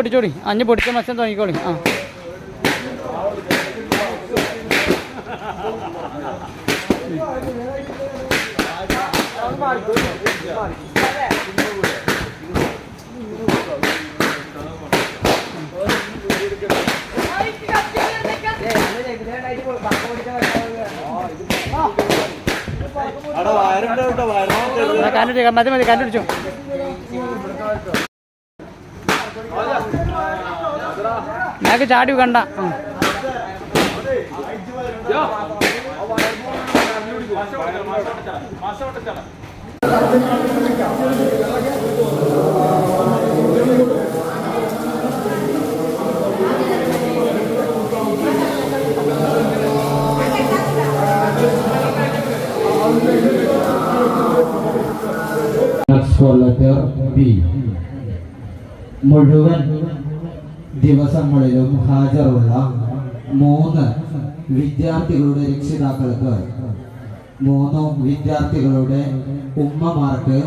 പൊട്ടിച്ചോടി അഞ്ഞ് പൊടിച്ച മത്സ്യം തുടങ്ങിക്കോളി. ആ. മതി മതി കാനടിച്ചോ ഞാക്ക് ചാടി കണ്ട. മുഴുവൻ ദിവസങ്ങളിലും ഹാജറുള്ള മൂന്ന് വിദ്യാർത്ഥികളുടെ രക്ഷിതാക്കൾക്ക്. മൂന്ന് വിദ്യാർത്ഥികളുടെ ഉമ്മമാർക്ക്